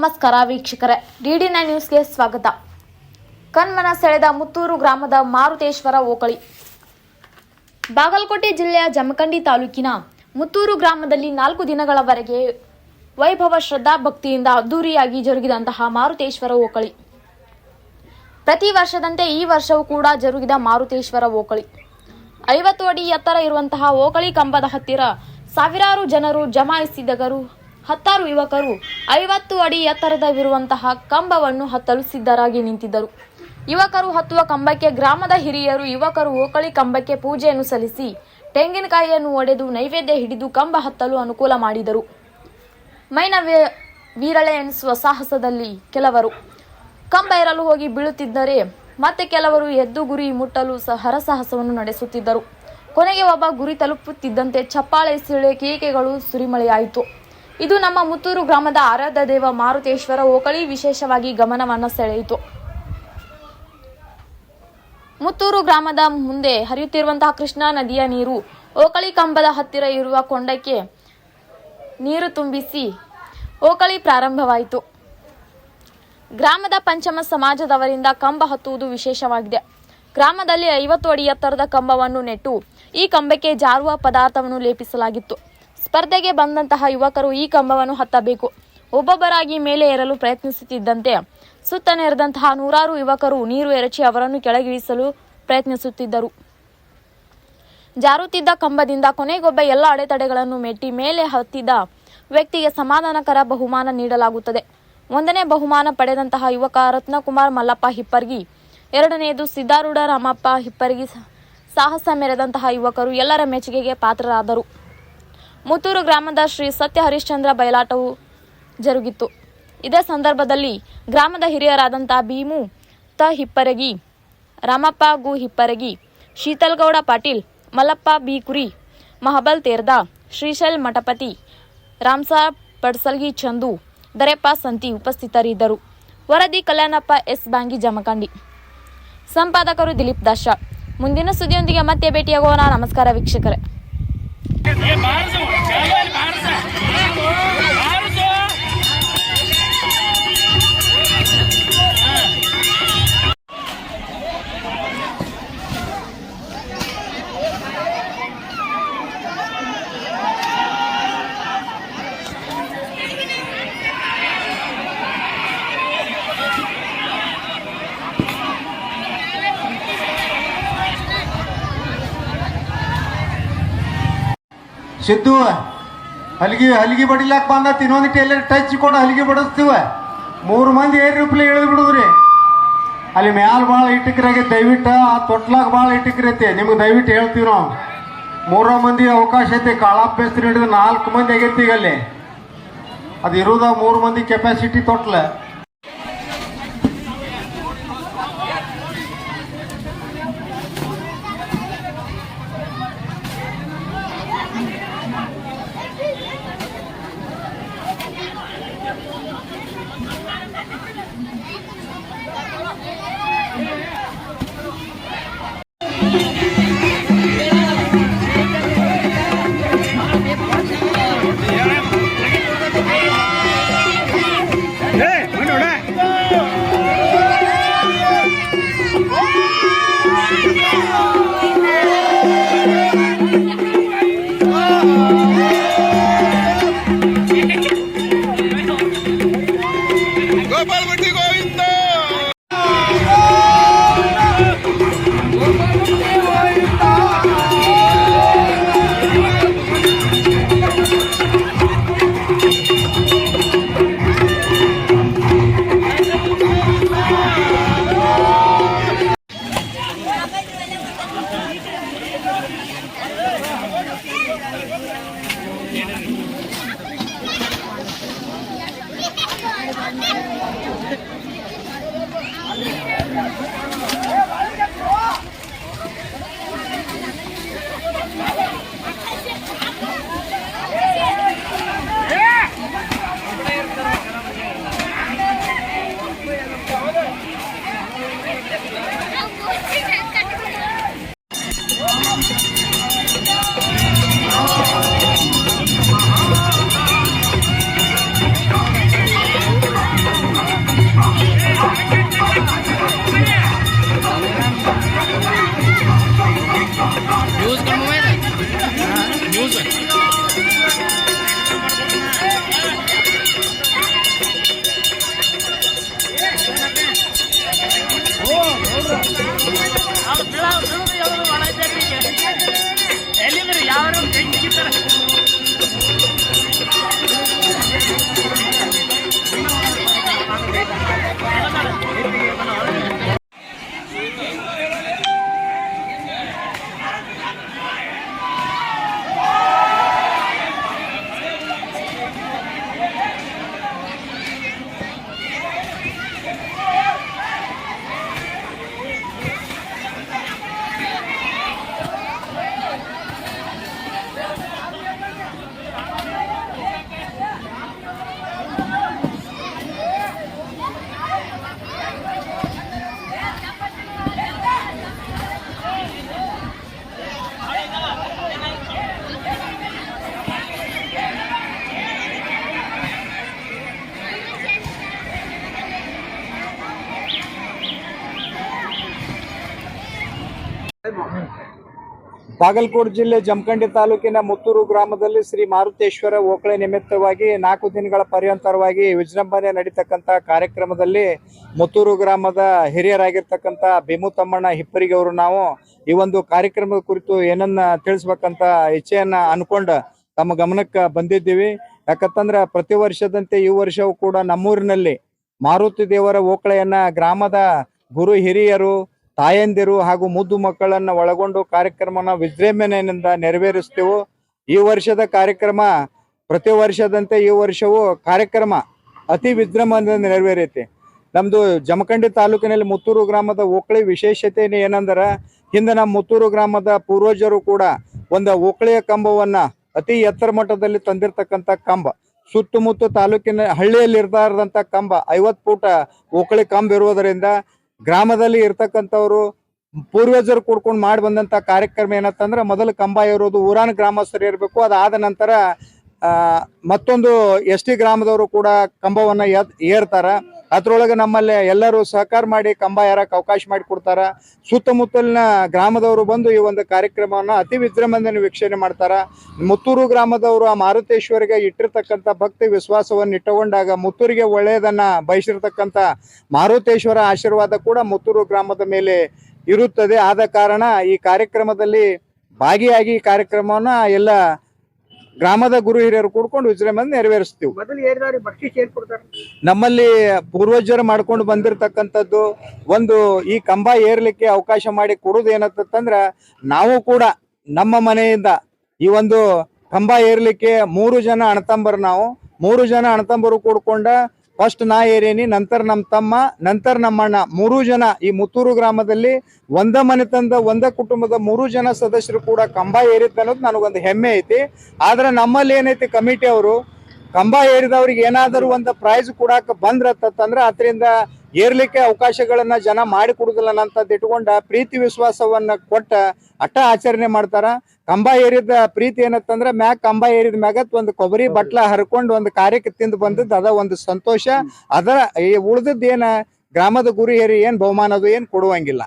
ನಮಸ್ಕಾರ ವೀಕ್ಷಕರೇ. DD nine ನ್ಯೂಸ್ಗೆ ಸ್ವಾಗತ. ಕಣ್ಮನ ಸೆಳೆದ ಮುತ್ತೂರು ಗ್ರಾಮದ ಮಾರುತೇಶ್ವರ ಓಕಳಿ. ಬಾಗಲಕೋಟೆ ಜಿಲ್ಲೆಯ ಜಮಖಂಡಿ ತಾಲೂಕಿನ ಮುತ್ತೂರು ಗ್ರಾಮದಲ್ಲಿ ನಾಲ್ಕು ದಿನಗಳವರೆಗೆ ವೈಭವ ಶ್ರದ್ಧಾ ಭಕ್ತಿಯಿಂದ ಅದ್ದೂರಿಯಾಗಿ ಜರುಗಿದಂತಹ ಮಾರುತೇಶ್ವರ ಓಕಳಿ. ಪ್ರತಿ ವರ್ಷದಂತೆ ಈ ವರ್ಷವೂ ಕೂಡ ಜರುಗಿದ ಮಾರುತೇಶ್ವರ ಓಕಳಿ. ಐವತ್ತು ಅಡಿ ಎತ್ತರ ಇರುವಂತಹ ಓಕಳಿ ಕಂಬದ ಹತ್ತಿರ ಸಾವಿರಾರು ಜನರು ಜಮಾಯಿಸಿದಗರು ಹತ್ತಾರು ಯುವಕರು ಐವತ್ತು ಅಡಿ ಎತ್ತರದವಿರುವಂತಹ ಕಂಬವನ್ನು ಹತ್ತಲು ಸಿದ್ಧರಾಗಿ ನಿಂತಿದ್ದರು. ಯುವಕರು ಹತ್ತುವ ಕಂಬಕ್ಕೆ ಗ್ರಾಮದ ಹಿರಿಯರು, ಯುವಕರು ಓಕಳಿ ಕಂಬಕ್ಕೆ ಪೂಜೆಯನ್ನು ಸಲ್ಲಿಸಿ ತೆಂಗಿನಕಾಯಿಯನ್ನು ಒಡೆದು ನೈವೇದ್ಯ ಹಿಡಿದು ಕಂಬ ಹತ್ತಲು ಅನುಕೂಲ ಮಾಡಿದರು. ಮೈನ ವೀರಳೆ ಎನಿಸುವ ಸಾಹಸದಲ್ಲಿ ಕೆಲವರು. ಕಂಬ ಇರಲು ಹೋಗಿ ಬೀಳುತ್ತಿದ್ದರೆ ಮತ್ತೆ ಕೆಲವರು ಎದ್ದು ಗುರಿ ಮುಟ್ಟಲು ಸಹ ಹರಸಾಹಸವನ್ನು ನಡೆಸುತ್ತಿದ್ದರು. ಕೊನೆಗೆ ಒಬ್ಬ ಗುರಿ ತಲುಪುತ್ತಿದ್ದಂತೆ ಚಪ್ಪಾಳೆ, ಸಿಳೆ, ಕೇಕೆಗಳು ಸುರಿಮಳೆಯಾಯಿತು. ಇದು ನಮ್ಮ ಮುತ್ತೂರು ಗ್ರಾಮದ ಆರಾಧ್ಯ ದೇವ ಮಾರುತೇಶ್ವರ ಓಕಳಿ ವಿಶೇಷವಾಗಿ ಗಮನವನ್ನು ಸೆಳೆಯಿತು. ಮುತ್ತೂರು ಗ್ರಾಮದ ಮುಂದೆ ಹರಿಯುತ್ತಿರುವಂತಹ ಕೃಷ್ಣಾ ನದಿಯ ನೀರು ಓಕಳಿ ಕಂಬದ ಹತ್ತಿರ ಇರುವ ಕೊಂಡಕ್ಕೆ ನೀರು ತುಂಬಿಸಿ ಓಕಳಿ ಪ್ರಾರಂಭವಾಯಿತು. ಗ್ರಾಮದ ಪಂಚಮ ಸಮಾಜದವರಿಂದ ಕಂಬ ಹತ್ತುವುದು ವಿಶೇಷವಾಗಿದೆ. ಗ್ರಾಮದಲ್ಲಿ ಐವತ್ತು ಅಡಿ ಎತ್ತರದ ಕಂಬವನ್ನು ನೆಟ್ಟು ಈ ಕಂಬಕ್ಕೆ ಜಾರುವ ಪದಾರ್ಥವನ್ನು ಲೇಪಿಸಲಾಗಿತ್ತು. ಸ್ಪರ್ಧೆಗೆ ಬಂದಂತಹ ಯುವಕರು ಈ ಕಂಬವನ್ನು ಹತ್ತಬೇಕು. ಒಬ್ಬೊಬ್ಬರಾಗಿ ಮೇಲೆ ಏರಲು ಪ್ರಯತ್ನಿಸುತ್ತಿದ್ದಂತೆ ಸುತ್ತ ನೆರೆದಂತಹ ನೂರಾರು ಯುವಕರು ನೀರು ಎರಚಿ ಅವರನ್ನು ಕೆಳಗಿಳಿಸಲು ಪ್ರಯತ್ನಿಸುತ್ತಿದ್ದರು. ಜಾರುತ್ತಿದ್ದ ಕಂಬದಿಂದ ಕೊನೆಗೊಬ್ಬ ಎಲ್ಲ ಅಡೆತಡೆಗಳನ್ನು ಮೆಟ್ಟಿ ಮೇಲೆ ಹತ್ತಿದ ವ್ಯಕ್ತಿಗೆ ಸಮಾಧಾನಕರ ಬಹುಮಾನ ನೀಡಲಾಗುತ್ತದೆ. ಒಂದನೇ ಬಹುಮಾನ ಪಡೆದಂತಹ ಯುವಕ ರತ್ನಕುಮಾರ್ ಮಲ್ಲಪ್ಪ ಹಿಪ್ಪರ್ಗಿ ಎರಡನೆಯದು ಸಿದ್ದಾರೂಢ ರಾಮಪ್ಪ ಹಿಪ್ಪರ್ಗಿ ಸಾಹಸ ಮೆರೆದಂತಹ ಯುವಕರು ಎಲ್ಲರ ಮೆಚ್ಚುಗೆಗೆ ಪಾತ್ರರಾದರು. ಮುತ್ತೂರು ಗ್ರಾಮದ ಶ್ರೀ ಸತ್ಯ ಹರಿಶ್ಚಂದ್ರ ಬಯಲಾಟವು ಜರುಗಿತು ಇದೇ ಸಂದರ್ಭದಲ್ಲಿ ಗ್ರಾಮದ ಹಿರಿಯರಾದಂಥ ಭೀಮು ತ ಹಿಪ್ಪರಗಿ, ರಾಮಪ್ಪ ಗು ಹಿಪ್ಪರಗಿ, ಶೀತಲ್ಗೌಡ ಪಾಟೀಲ್, ಮಲ್ಲಪ್ಪ ಬಿ ಕುರಿ, ಮಹಬಲ್ ತೇರ್ದ, ಶ್ರೀಶೈಲ್ ಮಠಪತಿ, ರಾಮ್ಸಾ ಪಡ್ಸಲ್ಗಿ ಚಂದು, ದರೆಪ್ಪ ಸಂತಿ ಉಪಸ್ಥಿತರಿದ್ದರು. ವರದಿ ಕಲ್ಯಾಣಪ್ಪ ಎಸ್ ಬಾಂಗಿ ಜಮಖಂಡಿ. ಸಂಪಾದಕರು ದಿಲೀಪ್ ದಾಶ. ಮುಂದಿನ ಸುದ್ದಿಯೊಂದಿಗೆ ಮತ್ತೆ ಭೇಟಿಯಾಗೋಣ. ನಮಸ್ಕಾರ ವೀಕ್ಷಕರೇ. એ બહાર જાઓ બહાર જાઓ ಸಿದ್ದು, ಹಲಿಗೆ ಹಲಿಗೆ ಬಡಿಲಾಕ ಬಂದ ಇನ್ನೊಂದಿಟ್ಟು ಟೈಲರ್ ಟಚ್ ಕೊಡು, ಹಲಿಗೆ ಬಡಿಸ್ತೀವ. ಮೂರು ಮಂದಿ ಏರ್ ರೂಪಲಿ ಇಳಿದು ಬಿಡುದ್ರಿ. ಅಲ್ಲಿ ಮ್ಯಾಲ ಭಾಳ ಇಟ್ಟಕ್ರಾಗೆ ದಯವಿಟ್ಟು, ಆ ತೊಟ್ಲಾಗ ಭಾಳ ಇಟ್ಟಕ್ರೈತಿ. ನಿಮ್ಗೆ ದಯವಿಟ್ಟು ಹೇಳ್ತೀವಿ ನಾವು. ಮೂರ ಮಂದಿ ಅವಕಾಶ ಐತಿ ಕಾಳಾಭ್ಯಾಸ ನಾಲ್ಕು ಮಂದಿ ಆಗೈತಿ ಈಗ ಅಲ್ಲಿ. ಅದು ಇರೋದ ಮೂರು ಮಂದಿ ಕೆಪಾಸಿಟಿ ತೊಟ್ಲ. ¡Gol para el Music. Bagalkot ಜಿಲ್ಲೆ ಜಮಖಂಡಿ ತಾಲೂಕಿನ ಮುತ್ತೂರು ಗ್ರಾಮದಲ್ಲಿ ಶ್ರೀ ಮಾರುತೇಶ್ವರ ಓಕಳೆ ನಿಮಿತ್ತವಾಗಿ ನಾಲ್ಕು ದಿನಗಳ ಪರ್ಯಂತರವಾಗಿ ವಿಜೃಂಭಣೆ ನಡೀತಕ್ಕಂಥ ಕಾರ್ಯಕ್ರಮದಲ್ಲಿ ಮುತ್ತೂರು ಗ್ರಾಮದ ಹಿರಿಯರಾಗಿರ್ತಕ್ಕಂಥ ಭೀಮು ತಮ್ಮಣ್ಣ ಹಿಪ್ಪರಿಗೆ ಅವರು ನಾವು ಈ ಒಂದು ಕಾರ್ಯಕ್ರಮದ ಕುರಿತು ಏನನ್ನ ತಿಳಿಸ್ಬೇಕಂತ ಇಚ್ಛೆಯನ್ನ ಅನ್ಕೊಂಡು ತಮ್ಮ ಗಮನಕ್ಕೆ ಬಂದಿದ್ದೀವಿ. ಯಾಕಂತಂದ್ರ ಪ್ರತಿ ವರ್ಷದಂತೆ ಈ ವರ್ಷವೂ ಕೂಡ ನಮ್ಮೂರಿನಲ್ಲಿ ಮಾರುತಿ ದೇವರ ಓಕಳೆಯನ್ನ ಗ್ರಾಮದ ಗುರು ಹಿರಿಯರು ತಾಯಂದಿರು ಹಾಗೂ ಮುದ್ದು ಮಕ್ಕಳನ್ನ ಒಳಗೊಂಡು ಕಾರ್ಯಕ್ರಮನ ವಿಜೃಂಭಣೆಯಿಂದ ನೆರವೇರಿಸ್ತೇವೆ, ಈ ವರ್ಷದ ಕಾರ್ಯಕ್ರಮ ಪ್ರತಿ ವರ್ಷದಂತೆ ಈ ವರ್ಷವೂ ಕಾರ್ಯಕ್ರಮ ಅತಿ ವಿಜೃಂಭಣೆಯಿಂದ ನೆರವೇರೈತಿ. ನಮ್ದು ಜಮಖಂಡಿ ತಾಲೂಕಿನಲ್ಲಿ ಮುತ್ತೂರು ಗ್ರಾಮದ ಓಕಳಿ ವಿಶೇಷತೆ ಏನಂದ್ರ, ಹಿಂದೆ ನಮ್ಮ ಮುತ್ತೂರು ಗ್ರಾಮದ ಪೂರ್ವಜರು ಕೂಡ ಒಂದು ಓಕಳಿಯ ಕಂಬವನ್ನ ಅತಿ ಎತ್ತರ ಮಟ್ಟದಲ್ಲಿ ತಂದಿರತಕ್ಕಂತ ಕಂಬ. ಸುತ್ತಮುತ್ತ ತಾಲೂಕಿನ ಹಳ್ಳಿಯಲ್ಲಿ ಇರ್ತಾರದಂತ ಕಂಬ ಐವತ್ ಫೂಟ ಓಕಳಿ ಕಂಬ ಇರುವುದರಿಂದ ಗ್ರಾಮದಲ್ಲಿ ಇರ್ತಕ್ಕಂಥವ್ರು ಪೂರ್ವಜರು ಕೂಡ್ಕೊಂಡು ಮಾಡಿ ಬಂದಂತ ಕಾರ್ಯಕ್ರಮ ಏನಂತಂದ್ರೆ ಮೊದಲು ಕಂಬ ಇರೋದು ಊರಾನ ಗ್ರಾಮಸ್ಥರು ಇರಬೇಕು, ಅದಾದ ನಂತರ ಮತ್ತೊಂದು ಎಸ್ ಟಿ ಗ್ರಾಮದವರು ಕೂಡ ಕಂಬವನ್ನ ಏರ್ತಾರ. ಅದ್ರೊಳಗೆ ನಮ್ಮಲ್ಲಿ ಎಲ್ಲರೂ ಸಹಕಾರ ಮಾಡಿ ಕಂಬ ಏರಕ್ಕೆ ಅವಕಾಶ ಮಾಡಿ ಕೊಡ್ತಾರ ಸುತ್ತಮುತ್ತಲಿನ ಗ್ರಾಮದವರು ಬಂದು ಈ ಒಂದು ಕಾರ್ಯಕ್ರಮವನ್ನು ಅತಿ ವಿಜೃಂಭಣೆಯನ್ನು ವೀಕ್ಷಣೆ ಮಾಡ್ತಾರ. ಮುತ್ತೂರು ಗ್ರಾಮದವರು ಆ ಮಾರುತೇಶ್ವರಿಗೆ ಇಟ್ಟಿರ್ತಕ್ಕಂಥ ಭಕ್ತಿ ವಿಶ್ವಾಸವನ್ನು ಇಟ್ಟುಕೊಂಡಾಗ ಮುತ್ತೂರಿಗೆ ಒಳ್ಳೆಯದನ್ನ ಬಯಸಿರ್ತಕ್ಕಂಥ ಮಾರುತೇಶ್ವರ ಆಶೀರ್ವಾದ ಕೂಡ ಮುತ್ತೂರು ಗ್ರಾಮದ ಮೇಲೆ ಇರುತ್ತದೆ. ಆದ ಕಾರಣ ಈ ಕಾರ್ಯಕ್ರಮದಲ್ಲಿ ಭಾಗಿಯಾಗಿ ಕಾರ್ಯಕ್ರಮವನ್ನ ಎಲ್ಲ ಗ್ರಾಮದ ಗುರು ಹಿರಿಯರು ಕೂಡ್ಕೊಂಡು ವಿಜೃಂಭಣೆ ನೆರವೇರಿಸ್ತೀವಿ. ಮೊದಲು ಏನ್ ಕೊಡ್ತಾರೆ ನಮ್ಮಲ್ಲಿ ಪೂರ್ವಜರು ಮಾಡ್ಕೊಂಡು ಬಂದಿರತಕ್ಕಂಥದ್ದು ಒಂದು ಈ ಕಂಬ ಏರ್ಲಿಕ್ಕೆ ಅವಕಾಶ ಮಾಡಿ ಕೊಡುದು ಏನಂತಂದ್ರ ನಾವು ಕೂಡ ನಮ್ಮ ಮನೆಯಿಂದ ಈ ಒಂದು ಕಂಬ ಏರ್ಲಿಕ್ಕೆ ಮೂರು ಜನ ಅಣತಂಬರು ನಾವು ಮೂರು ಜನ ಅಣತಂಬರು ಕೂಡ್ಕೊಂಡ ಫಸ್ಟ್ ನಾ ಏರೇನಿ, ನಂತರ ನಮ್ಮ ತಮ್ಮ, ನಂತರ ನಮ್ಮ ಅಣ್ಣ. ಮೂರು ಜನ ಈ ಮುತ್ತೂರು ಗ್ರಾಮದಲ್ಲಿ ಒಂದ ಮನೆತನದ ಒಂದ ಕುಟುಂಬದ ಮೂರು ಜನ ಸದಸ್ಯರು ಕೂಡ ಕಂಬ ಏರಿತ್ತು ಅನ್ನೋದು ನನಗೊಂದು ಹೆಮ್ಮೆ ಐತಿ. ಆದ್ರೆ ನಮ್ಮಲ್ಲಿ ಏನೈತಿ ಕಮಿಟಿ ಅವರು, ಕಂಬ ಏರಿದವ್ರಿಗೆ ಏನಾದರೂ ಒಂದು ಪ್ರೈಸ್ ಕೊಡಾಕ ಬಂದ್ರತ್ತಂದ್ರ ಅದರಿಂದ ಏರ್ಲಿಕ್ಕೆ ಅವಕಾಶಗಳನ್ನ ಜನ ಮಾಡಿ ಕೊಡುದಿಲ್ಲ ಅಂತ ಇಟ್ಕೊಂಡ ಪ್ರೀತಿ ವಿಶ್ವಾಸವನ್ನ ಕೊಟ್ಟ ಅಟ್ಟ ಆಚರಣೆ ಮಾಡ್ತಾರ. ಕಂಬ ಏರಿದ ಪ್ರೀತಿ ಏನತ್ತಂದ್ರ ಮ್ಯಾಗ ಕಂಬ ಏರಿದ ಮ್ಯಾಗತ್ ಒಂದು ಕೊಬ್ಬರಿ ಬಟ್ಲ ಹರ್ಕೊಂಡು ಒಂದು ಕಾರ್ಯಕ್ಕೆ ತಿಂದು ಬಂದದ್ದು ಅದ ಒಂದು ಸಂತೋಷ. ಅದರ ಈ ಉಳ್ದದ್ದು ಏನ ಗ್ರಾಮದ ಗುರಿ ಏರಿ ಏನ್ ಬಹುಮಾನ ಅದು ಏನ್ ಕೊಡುವಂಗಿಲ್ಲ.